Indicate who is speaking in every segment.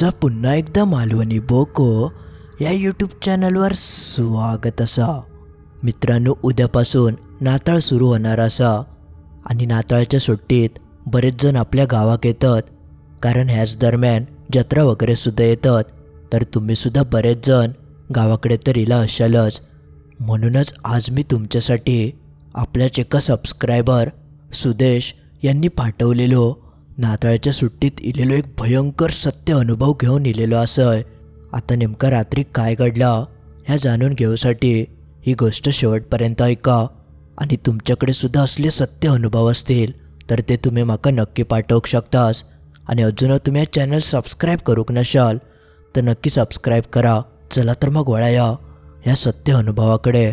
Speaker 1: तुमचं पुन्हा एकदा मालवणी बोको या यूट्यूब चॅनलवर स्वागत असा. मित्रांनो उद्यापासून नाताळ सुरू होणार असा. आणि नाताळच्या सुट्टीत बरेच जण आपल्या गावात येतात. कारण ह्याच दरम्यान जत्रा वगैरे सुद्धा येतात. तर तुम्हीसुद्धा बरेच जण गावाकडे तर इला असालच. म्हणूनच आज मी तुमच्यासाठी आपल्याच एका सबस्क्रायबर सुदेश यांनी पाठवलेलो नाताळच्या सुट्टीत इलेलो एक भयंकर सत्य अनुभव घेऊन इलेलो असं आता नेमका रात्री काय घडलं ह्या जाणून घेऊसाठी ही गोष्ट शेवटपर्यंत ऐका. आणि तुमच्याकडे सुद्धा असले सत्य अनुभव असतील तर ते तुम्ही माका नक्की पाठवू शकतास. आणि अजून तुम्ही या चॅनल सबस्क्राईब करूक नशाल तर नक्की सबस्क्राईब करा. चला तर मग वळाया ह्या सत्य अनुभवाकडे.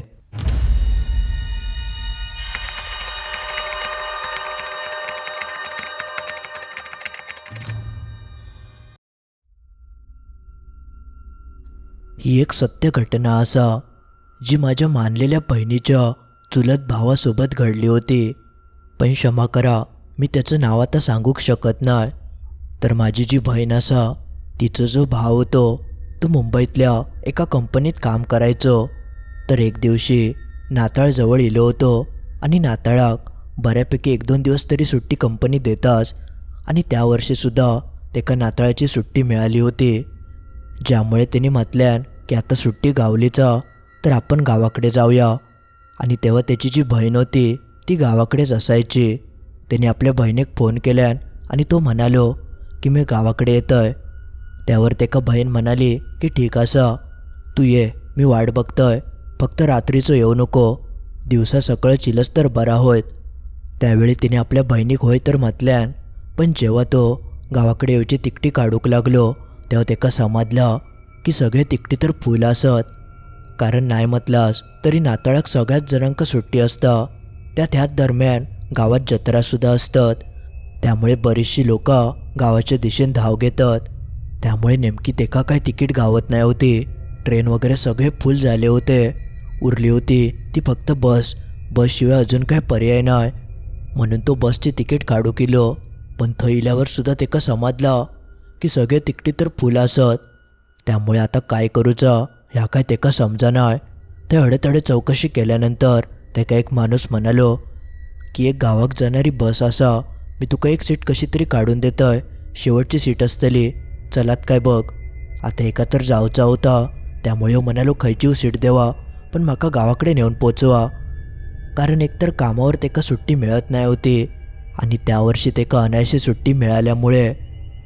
Speaker 1: ही एक सत्य घटना असा जी माझ्या मानलेल्या बहिणीच्या चुलत भावासोबत घडली होती. पण क्षमा करा मी त्याचं नाव आता सांगूक शकत नाही. तर माझी जी बहीण असा तिचा जो भाव होतो तो मुंबईतल्या एका कंपनीत काम करायचो. तर एक दिवशी नाताळजवळ इलो होतो आणि नाताळाक बऱ्यापैकी एक दोन दिवस तरी सुट्टी कंपनी देताच आणि त्या वर्षीसुद्धा एका नाताळाची सुट्टी मिळाली होती. ज्यामुळे त्यांनी म्हटल्यान की आता सुट्टी गावलीचा तर आपण गावाकडे जाऊया. आणि तेव्हा त्याची जी बहीण होती ती गावाकडेच असायची. त्याने आपल्या बहिणीक फोन केल्यान आणि तो म्हणालो की मी गावाकडे येतोय. त्यावर तेका बहीण म्हणाली की ठीक असा तू ये मी वाट बघतोय. फक्त रात्रीचं येऊ नको. दिवसा सकाळ चिलस तर बरा होत त्यावेळी तिने आपल्या बहिणीक होय तर म्हटल्यान पण जेव्हा तो गावाकडे येऊची तिकटी काढूक लागलो तेव्हा तेका समजलं की सगळे तिकटी तर फुल असत. कारण नाही म्हटलास तरी नाताळाक सगळ्याच जणांक सुट्टी असता. त्या त्याच दरम्यान गावात जत्रासुद्धा असतात. त्यामुळे बरीचशी लोक गावाच्या दिशेने धाव घेतात. त्यामुळे नेमकी तेका काय तिकीट गावत नाही होती. ट्रेन वगैरे सगळे फुल झाले होते. उरली होती. ती फक्त बस. बसशिवाय अजून काही पर्याय नाही. म्हणून तो बसचे तिकीट काढू केलो. पण थंय इल्यावर सुद्धा तेका समजला की सगळे तिकटी तर फुलं असत. त्यामुळे आता काय करूचं? ह्या काय तेका समजानाय? ते अडेतडे चौकशी केल्यानंतर तेका एक माणूस म्हणालो की एक गावाक जाणारी बस असा. मी तुका एक सीट कशी तरी काढून देतय. शेवटची सीट असतली. चलात काय बघ. आता एका तर जावचा होता. त्यामुळे ह्यो म्हणालो खयची हो सीट देवा. पण म्हाका गावाकडे नेऊन पोचवा. कारण एकतर कामावर तेका सुट्टी मिळत नाही होती. आणि त्या वर्षी तेका अनायशी सुट्टी मिळाल्यामुळे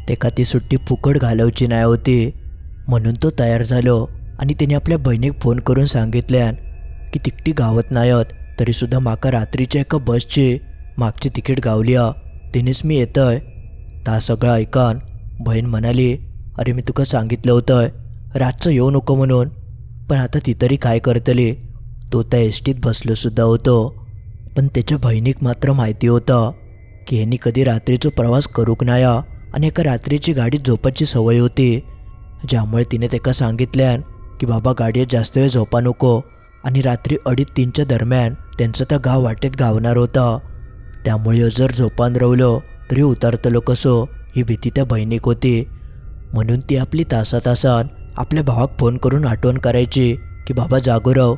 Speaker 1: तेका ती सुट्टी फुकट घालवची नाही होती. म्हणून तो तयार झालो आणि त्याने आपल्या बहिणीक फोन करून सांगितल्यान की तिकटी गावत नायत तरीसुद्धा माका रात्रीच्या एका बसची मागची तिकीट गावली तिनेच मी येतोय. ता सगळं ऐकान बहीण म्हणाली अरे मी तुका सांगितलं होतं रातचं येऊ नको म्हणून. पण आता ती तरी काय करतली? तो त्या एस टीत बसलोसुद्धा होतो. पण त्याच्या बहिणीक मात्र माहिती होतं की ह्यांनी कधी रात्रीचा प्रवास करूक नाही आणि एका रात्रीची गाडीत झोपायची सवय होती. ज्यामुळे तिने तेका सांगितल्यान की बाबा गाडीत जास्त वेळ झोपा नको. आणि रात्री अडीच तीनच्या दरम्यान त्यांचं त्या गाव वाटेत गावणार होता. त्यामुळे जर झोपान रवलं तरी उतरतलो कसो ही भीती त्या बहिणीक होती. म्हणून ती आपली तासातासान आपल्या भावाक फोन करून आठवण करायची की बाबा जागो राव.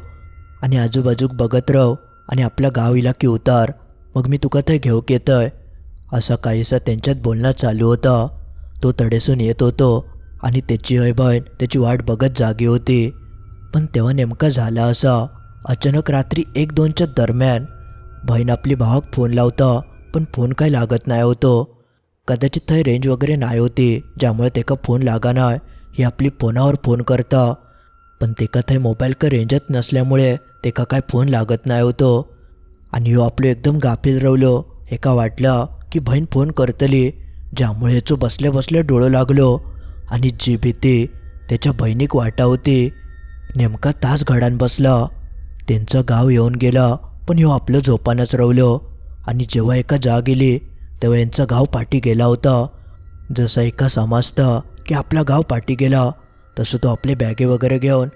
Speaker 1: आणि आजूबाजूक बघत राव. आणि आपला गाव इलाकी उतार. मग मी तुका थंय घेऊक येतंय. असा काहीसा त्यांच्यात बोलणं चालू होता. तो तडेसून येत होतो आणि त्याची हय बहीण त्याची वाट बघत जागी होती. पण तेव्हा नेमका झाला असा. अचानक रात्री एक दोनच्या दरम्यान बहीण आपली भावाक फोन लावता पण फोन काही लागत नाही होतो. कदाचित थंय रेंज वगैरे नाही होती ज्यामुळे तेका फोन लागा हे ही आपली फोनावर फोन करतं. पण तेका थंय मोबाईल का रेंजच नसल्यामुळे तेका काय फोन लागत नाही होतो. आणि ह्यो आपलो एकदम गाफील रवलो एका वाटलं? की बहीण फोन करतली ज्यामुळे ह्याचो बसल्या बसल्या डोळं लागलो आणि जी भीती त्याच्या बहिणीक वाटा होती नेमका तास घडान बसला. त्यांचं गाव येऊन गेला पण ह्यो आपलं झोपानच रवलं आणि जेव्हा एका जा गेली तेव्हा यांचं गाव पाठी गेला होता. जसं एका समजतं की आपला गाव पाठी गेला तसं तो आपले बॅगे वगैरे घेऊन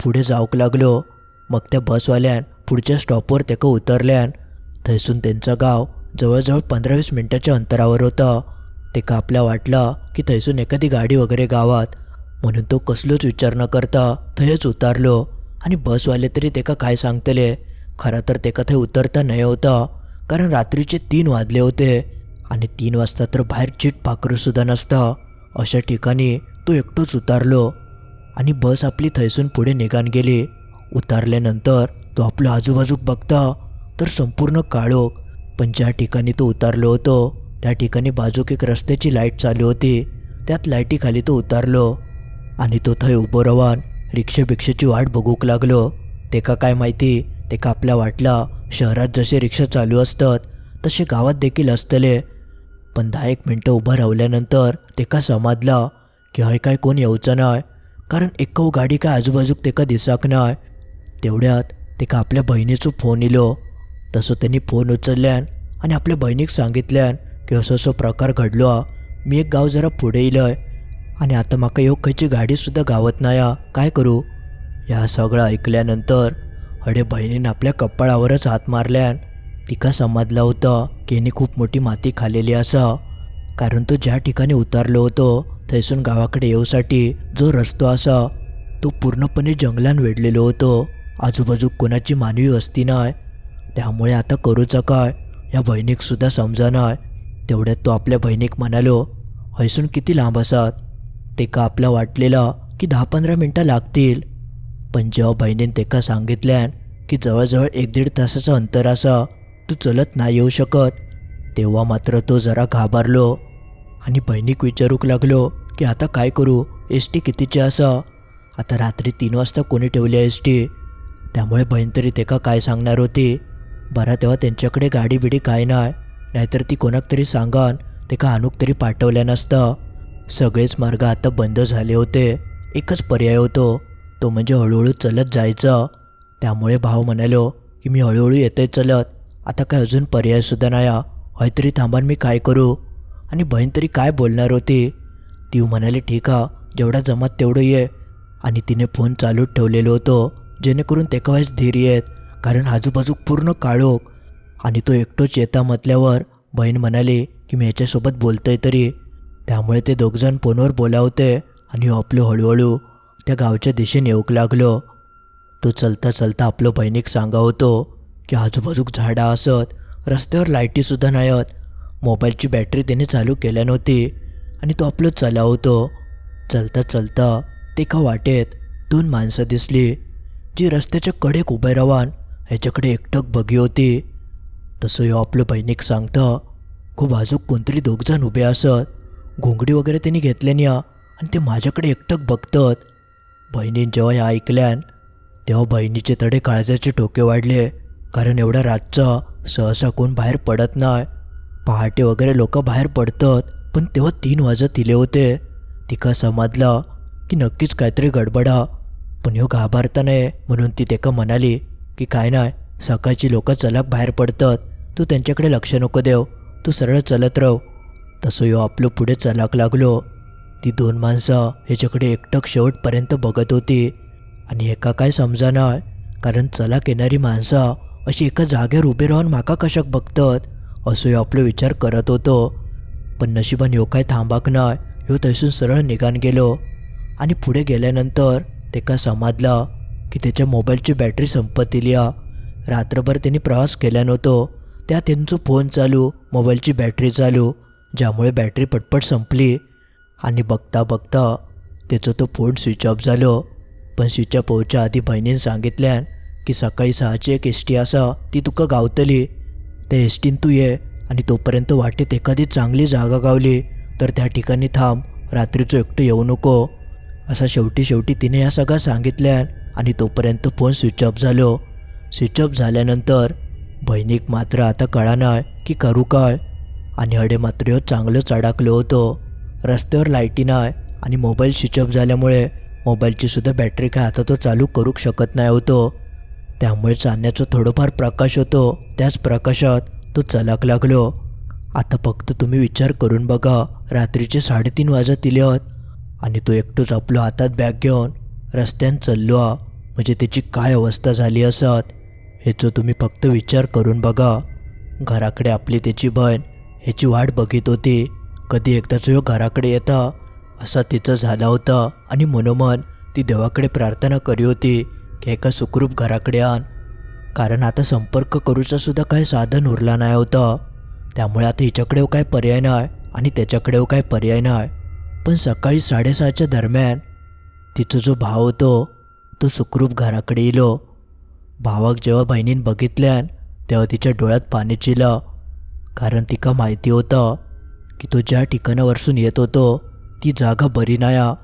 Speaker 1: पुढे जाऊक लागलो. मग त्या बसवाल्यान पुढच्या स्टॉपवर तेका उतरल्यान थंयसून त्यांचं गाव जवळजवळ पंधरा वीस मिनटाच्या अंतरावर होतं. तेका आपल्या वाटला की थंयसून एखादी गाडी वगैरे गावात. म्हणून तो कसलोच विचार न करता थंयच उतारलो. आणि बसवाले तरी तेका काय सांगतले? खरं तर तेका थंय उतरता नाही होता कारण रात्रीचे तीन वाजले होते. आणि तीन वाजता तर बाहेर चिट पाखरूसुद्धा नसता. अशा ठिकाणी तो एकटोच उतारलो. आणि बस आपली थैसून पुढे निघान गेली. उतारल्यानंतर तो आपलं आजूबाजूक बघता तर संपूर्ण काळोख पण ज्या ठिकाणी तो उतारलो होतो त्या ठिकाणी बाजूक एक रस्त्याची लाइट चालू होती. त्यात लाईटीखाली तो उतारलो आणि तो थंय उभं रवान रिक्षेबिक्षेची वाट बघूक लागलो. तेका काय माहिती तेका आपल्या वाटला शहरात जसे रिक्षा चालू असतात तसे गावात देखील असतले. पण दहा एक मिनटं उभं राहिल्यानंतर तेका समजला की हय काय कोण येऊचं नाय कारण एकव गाडी काय आजूबाजूक तेका दिसाक नाय. तेवढ्यात तेका आपल्या बहिणीचो फोन इलो. तसं त्यांनी फोन उचलल्यान आणि आपल्या बहिणीक सांगितल्यान की असो असो प्रकार घडलो हा. मी एक गाव जरा पुढे इलय आणि आता म्हाका ह्यो खंयची गाडी सुद्धा गावत नाया काय करू? ह्या सगळं ऐकल्यानंतर हडे बहिणीन आपल्या कपाळावरच हात मारल्यान तिका समजलं होतं की हिने खूप मोठी माती खाल्लेली असा. कारण तो ज्या ठिकाणी उतारलो होतो थैसून गावाकडे येऊसाठी जो रस्तो असा तो पूर्णपणे जंगलान वेढलेलो होतो. आजूबाजू कोणाची मानवी वस्ती नाय. त्यामुळे आता करूचं काय? या बहिणीकसुद्धा समजणार तेवढ्यात तो आपल्या बहिणीक म्हणालो हैसून किती लांब असा ते का आपला वाटलेला की दहा पंधरा मिनटं लागतील? पण जेव्हा बहिणीन तेका सांगितल्यान की जवळजवळ एक दीड तासाचं अंतर असा तू चलत नाही येऊ शकत तेव्हा मात्र तो जरा घाबरलो आणि बहिणीक विचारूक लागलो की आता काय करू? एस टी कितीची असा? आता रात्री तीन वाजता कोणी ठेवली एस टी? त्यामुळे बहीण तरी तेका काय सांगणार होती? बरा तेव्हा त्यांच्याकडे गाडी बिडी काय नाही नाहीतर ती कोणाक तरी सांगान तेका अनुक तरी पाठवल्या नसतं? सगळेच मार्ग आता बंद झाले होते. एकच पर्याय होतो. तो म्हणजे हळूहळू चलत जायचं. त्यामुळे भाव म्हणालो की मी हळूहळू येतोय चलत. आता काय अजून पर्यायसुद्धा नाही हा. हय तरी थांबान मी काय करू? आणि बहीण तरी काय बोलणार होती? ती म्हणाली ठीक आहे जेवढा जमात तेवढं ये. आणि तिने फोन चालूच ठेवलेलो होतो जेणेकरून तेका काहीच धीर येत. कारण आजूबाजू पूर्ण काळोख आणि तो एकटोच येता म्हटल्यावर बहीण म्हणाली की मी याच्यासोबत बोलतोय तरी. त्यामुळे ते दोघजण फोनवर बोलावते आणि आपलं हळूहळू त्या गावच्या दिशेने येऊक लागलो. तो चलता चलता आपलं बहिणीक सांगा होतो की आजूबाजूक झाडं असत रस्त्यावर लाईटीसुद्धा नाहीत. मोबाईलची बॅटरी त्याने चालू केल्या नव्हती आणि तो आपलं चलावतो. चलता चलता ते का वाटेत दोन माणसं दिसली जी रस्त्याच्या कडेक उभे रावान ह्याच्याकडे एकटक बघी होती. तसं ह्यो आपलं बहिणीक सांगता खूप आजूक कोणतरी दोघजण उभे असत. घोंगडी वगैरे त्यांनी घेतल्यानी हा आणि ते माझ्याकडे एकटक बघतात. बहिणीन जेव्हा हे ऐकल्यान तेव्हा बहिणीचे तडे काळजाचे टोके वाढले कारण एवढ्या रातचा सहसा कोण बाहेर पडत नाही पहाटे वगैरे लोक बाहेर पडतात पण तेव्हा तीन वाजत दिले होते. तिका समजला की नक्कीच काहीतरी गडबडा पण ह्यो घाबरता नाही म्हणून ती तेका म्हणाली की काय नाही सकाळची लोक चलाक बाहेर पडतात. तू त्यांच्याकडे लक्ष नको देव तू सरळ चलत राह तसं यो आपलं पुढे चलाक लागलो. ती दोन माणसं ह्याच्याकडे एकटक शेवटपर्यंत बघत होती. आणि एका काय समजाना कारण चलाक येणारी माणसं अशी एका जागेवर उभी राहून माका कशाक बघतात? असो यो आपलो विचार करत होतो. पण नशिबान ह्यो काय थांबाक नाय ह्यो तैसून सरळ निघान गेलो. आणि पुढे गेल्यानंतर तेका समजला की त्याच्या मोबाईलची बॅटरी संपत इली रात्रभर त्यांनी प्रवास केला नव्हतो. त्या त्यांचो फोन चालू मोबाईलची बॅटरी चालू ज्यामुळे बॅटरी पटपट संपली. आणि बघता बघता त्याचं तो फोन स्विच ऑफ झालो. पण स्विच ऑफ होवच्या आधी बहिणीनं सांगितल्यान की सकाळी सहाची एक एस टी आसा ती तुका गावतली. त्या एस टीन तू ये आणि तोपर्यंत वाटेत एखादी चांगली जागा गावली तर त्या ठिकाणी थांब रात्रीचो एकटं येऊ नको. असा शेवटी शेवटी तिने या सगळं सांगितल्यान आणि तोपर्यंत फोन स्विच ऑफ झालो. स्विच ऑफ झाल्यानंतर बहिणीक मात्र आता कळानाय की करू काय. आणि हडे मात्र चांगलंच अडाकलो होतो. रस्त्यावर लाईटी नाही आणि मोबाईल स्विच ऑफ झाल्यामुळे मोबाईलचीसुद्धा बॅटरी काय आता तो चालू करू शकत नाही होतो. त्यामुळे चांदण्याचा थोडंफार प्रकाश होतो. त्याच प्रकाशात तो चलाक लागलो. आता फक्त तुम्ही विचार करून बघा. रात्रीचे साडेतीन वाजत आहेत आणि तो एकटोच आपलं हातात बॅग घेऊन रस्त्यान चाललो आ म्हणजे त्याची काय अवस्था झाली असत? ह्याचं तुम्ही फक्त विचार करून बघा. घराकडे आपली त्याची बहीण ह्याची वाट बघित होती. कधी एकदाच ह्यो घराकडे येता. असा तिचं झाला होता. आणि मनोमन ती देवाकडे प्रार्थना करी होती की एका सुखरूप घराकडे आण. कारण आता संपर्क करूचा सुद्धा काही साधन उरला नाही होता. त्यामुळे आता हिच्याकडे काय पर्याय नाही आणि त्याच्याकडे काय पर्याय नाही. पण सकाळी साडेसहाच्या दरम्यान तिचा जो भाव होतो तो सुखरूप घराकडे येलो. भावाक जेव्हा बहिणीन बघितल्यान तेव्हा तिच्या डोळ्यात पाणी चिलं. कारण तिका माहिती होतं की तो ज्या ठिकाणावरसून येत होतो ती जागा बरी नाया.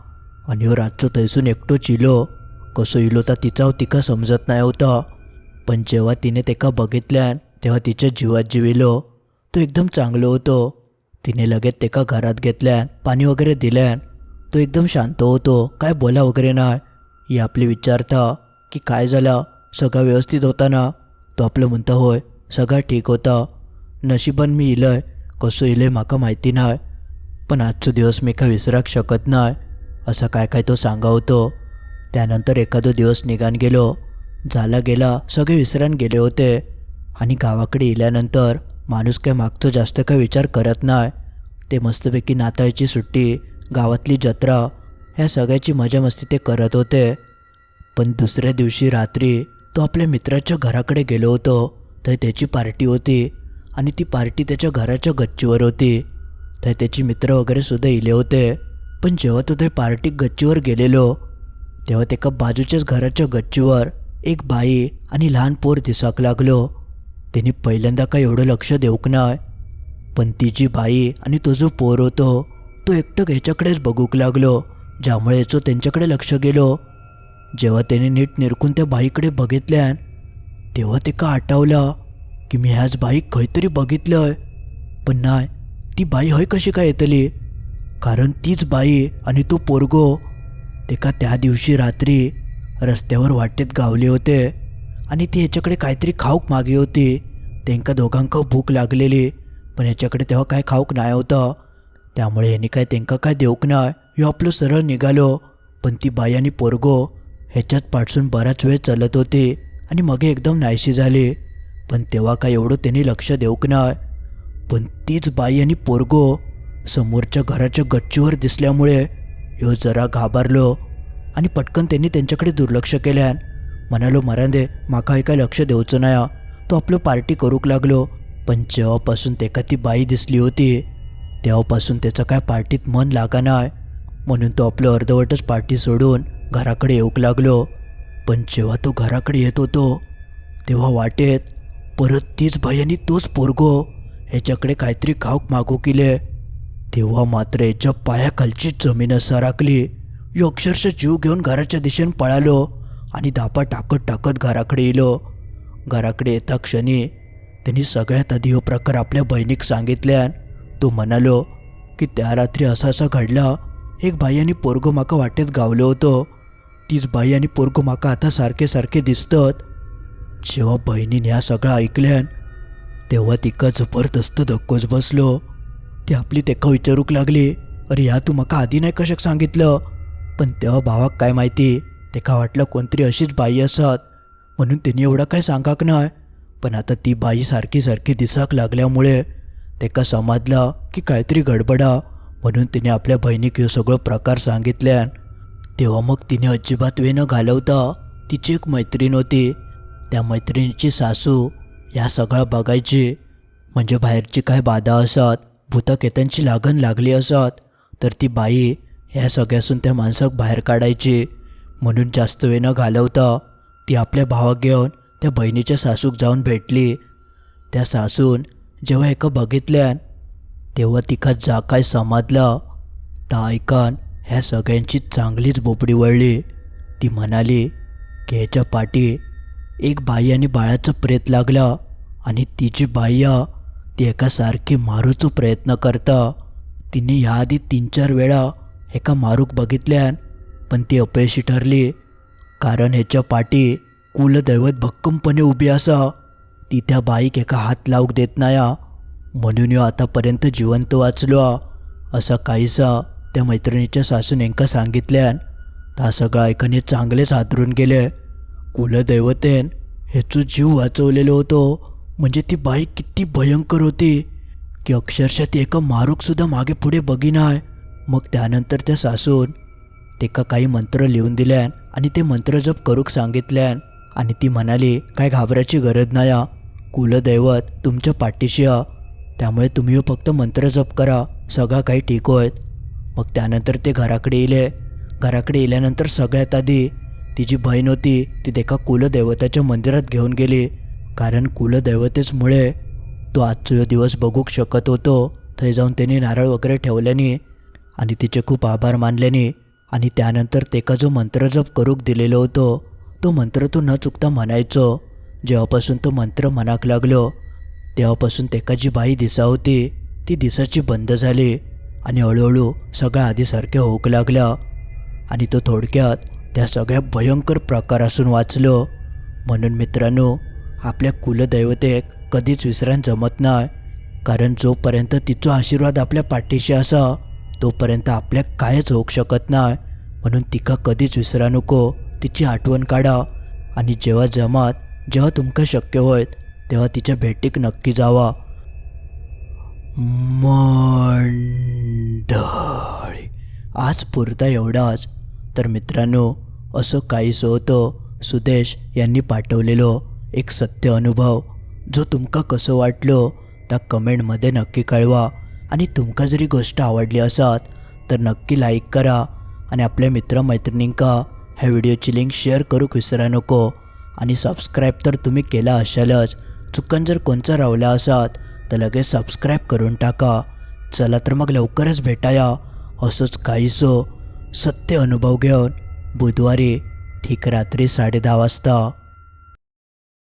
Speaker 1: आणि हो रातचो थंयसून एकटो चिलो. कसो इलो तर तिचा हो तिका समजत नाही होता. पण जेव्हा तिने तेका बघितल्यान तेव्हा तिच्या जीवात जिविलो तो एकदम चांगलो होतो. तिने लगेच तेका घरात घेतल्यान पाणी वगैरे दिल्यान तो एकदम शांत होतो. काय बोला वगैरे नाही. ही आपली विचारता की काय झालं? सगळं व्यवस्थित होता ना? तो आपलं म्हणता होय सगळं ठीक होता. नशिबान मी इलय. कसो आहे माका माहिती नाही. पण आजचो दिवस मी काय विसराक शकत नाही. असं काय काय तो सांगा होतो त्यानंतर एखादो दिवस निघान गेलो. झाला गेला सगळे विसरान गेले होते. आणि गावाकडे इल्यानंतर माणूस काय मागतो जास्त काय विचार करत नाही. ते मस्तपैकी नाताळची सुट्टी. गावातली जत्रा ह्या सगळ्याची मजा मस्ती ते करत होते. पण दुसऱ्या दिवशी रात्री तो आपल्या मित्राच्या घराकडे गेलो होतो. तर त्याची पार्टी होती आणि ती पार्टी त्याच्या घराच्या गच्चीवर होती. तर त्याची मित्र वगैरे सुद्धा इले होते. पण जेव्हा तो ते पार्टी गच्चीवर गेलेलो तेव्हा त्याका बाजूच्याच घराच्या गच्चीवर एक बाई आणि लहान पोर दिसाक लागलो. त्यांनी पहिल्यांदा काय एवढं लक्ष देऊक नाही पण ती जी बाई आणि तो जो पोर होतो तो एकटक ह्याच्याकडेच बघूक लागलो ज्यामुळे याचं त्यांच्याकडे लक्ष गेलो. जेव्हा त्याने नीट निरखून त्या बाईकडे बघितल्यान तेव्हा ते का आठवलं की मी ह्याच बाई खंयतरी बघितलंय? पण नाही ती बाई हय कशी काय येतली? कारण तीच बाई आणि तो पोरगो ते का त्या दिवशी रात्री रस्त्यावर वाटेत गावले होते आणि ती ह्याच्याकडे काहीतरी खाऊक मागे होती. त्यांका दोघांक भूक लागलेली पण ह्याच्याकडे तेव्हा काय खाऊक नाही होतं. त्यामुळे ह्यांनी काय त्यांका काय देऊक नाय ह्यो आपलं सरळ निघालो. पण ती बाई आणि पोरगो ह्याच्यात पाठसून बराच वेळ चालत होती आणि मग एकदम नाहीशी झाली. पण तेव्हा काय एवढं त्यांनी लक्ष देऊक नाय. पण तीच बाई आणि पोरगो समोरच्या घराच्या गच्चीवर दिसल्यामुळे ह्यो जरा घाबरलो आणि पटकन त्यांनी त्यांच्याकडे दुर्लक्ष केल्यान म्हणालो मरांदे माका हे काय लक्ष देऊचं नाही तो आपलं पार्टी करूक लागलो. पण जेव्हापासून तेका ती बाई दिसली होती तेव्हापासून त्याचं काय पार्टीत मन लागा नाय म्हणून तो आपलं अर्धवटच पार्टी सोडून घराकडे येऊक लागलो. पण जेव्हा तो घराकडे येत होतो तेव्हा वाटेत परत तीच भयानी तोच पोरगो ह्याच्याकडे काहीतरी खाऊक मागू केले. तेव्हा मात्र याच्या पायाखालची जमीन सराकली यो अक्षरशः जीव घेऊन घराच्या दिशेने पळालो आणि धापा टाकत टाकत घराकडे येलो घराकडे येता क्षणी त्यांनी सगळ्यात आधी हो प्रकार आपल्या बहिणीक सांगितल्यान तो म्हणालो की त्या रात्री असा असा घडला एक बाई आणि पोरगो माका वाटेत गावलो होतो. तीच बाई आणि पोरगो माका आता सारखे सारखे दिसतात. जेव्हा बहिणीने ह्या सगळं ऐकल्यान तेव्हा तिका जबरदस्त धक्कोच बसलो. ती आपली तेका विचारूक लागली अरे ह्या तू माका आधी नाही कशाक सांगितलं? पण तेव्हा भावाक काय माहिती तेका वाटलं कोणतरी अशीच बाई असत म्हणून तिने एवढं काय सांगाक नाही पण आता ती बाई सारखी सारखी दिसाक लागल्यामुळे तेका समजलं की काहीतरी गडबडा? म्हणून तिने आपल्या बहिणीक ह्यो सगळं प्रकार सांगितल्यान तेव्हा मग तिने अजिबात वेळ न घालवता. तिची एक मैत्रीण होती. त्या मैत्रिणीची सासू या सगळं बघायची. म्हणजे बाहेरची काय बाधा असत भूतकेतांची लागण लागली असत तर ती बाई ह्या सगळ्यासून त्या माणसाक बाहेर काढायची. म्हणून जास्त वेळ न घालवता. ती आपल्या भावाक घेऊन त्या बहिणीच्या सासूक जाऊन भेटली. त्या सासून जेव्हा एका बघितल्यान तेव्हा तिका जा काय समजलं? ता ऐकान ह्या सगळ्यांची चांगलीच बोबडी वळली. ती म्हणाली की ह्याच्या पाठी एक बाई आणि बाळाचं प्रेत लागला आणि तिची बाह्य ती एका सारखी मारूचो प्रयत्न करता. तिने ह्याआधी तीन चार वेळा एका मारूक बघितल्यान पण ती अपयशी ठरली. कारण ह्याच्या पाठी कुलदैवत भक्कमपणे उभी असा. ती त्या बाईक एका हात लावूक देत नाया. म्हणून यो आतापर्यंत जिवंत वाचलो असा काहीसा त्या मैत्रिणीच्या सासून एका सांगितल्यान ता सगळं ऐकणे चांगलेच हादरून गेले. कुलदैवतेन ह्याचो जीव वाचवलेलो होतो म्हणजे ती बाई किती भयंकर होती. की अक्षरशः ती एका मारूकसुद्धा मागे पुढे बघिनाय. मग त्यानंतर त्या सासून तिका काही मंत्र लिहून दिल्यान आणि ते मंत्र जप करूक सांगितल्यान आणि ती म्हणाली काय घाबरायची गरज नाही कुलदैवत तुमच्या पाठीशी आ. त्यामुळे तुम्ही हो फक्त मंत्र जप करा. सगळं काही ठीक होत मग त्यानंतर ते घराकडे येले. घराकडे येल्यानंतर सगळ्यात आधी तिची बहीण होती. ती एका कुलदैवताच्या मंदिरात घेऊन गेली. कारण कुलदैवतेचमुळे तो आजचा दिवस बघूक शकत होतो. थंय जाऊन त्यांनी नारळ वगैरे ठेवल्याने आणि तिचे खूप आभार मानल्याने आणि त्यानंतर तेका जो मंत्र जप करूक दिलेलो होतो. तो मंत्र तो न चुकता म्हणायचो. जेव्हापासून तो मंत्र मनाक लागलो तेव्हापासून तेका जी बाई दिसा होती. ती दिसाची बंद झाली आणि हळूहळू सगळ्या आधीसारख्या होऊक लागला आणि तो थोडक्यात त्या सगळ्या भयंकर प्रकारासून वाचलो. म्हणून मित्रांनो आपल्या कुलदैवतेक कधीच विसरान जमत नाही कारण जोपर्यंत तिचो आशीर्वाद आपल्या पाठीशी असा तोपर्यंत आपल्याक कायच होऊ शकत नाही. म्हणून तिका कधीच विसरा नको तिची आठवण काढा आणि जेव्हा जमात जेव्हा तुमका शक्य होयत तेव्हा तिच्या भेटीक नक्की जावा. मंडळी आज पुरता एवढाच तर मित्रांनो असं काहीसं होतं सुदेश यांनी पाठवलेलो एक सत्य अनुभव. जो तुमका कसं वाटलो त्या कमेंटमध्ये नक्की कळवा. आणि तुमका जरी गोष्ट आवडली असात तर नक्की लाईक करा. आणि आपल्या मित्रमैत्रिणींका ह्या व्हिडिओची लिंक शेअर करूक विसरा नको. आणि सबस्क्राईब तर तुम्ही केला असालच. चुकन जर कोणचा रावला असात तर लगेच सबस्क्राईब करून टाका. चला तर मग लवकरच भेटाया. असंच काहीसो सत्य अनुभव घेऊन बुधवारी ठीक रात्री साडे वाजता.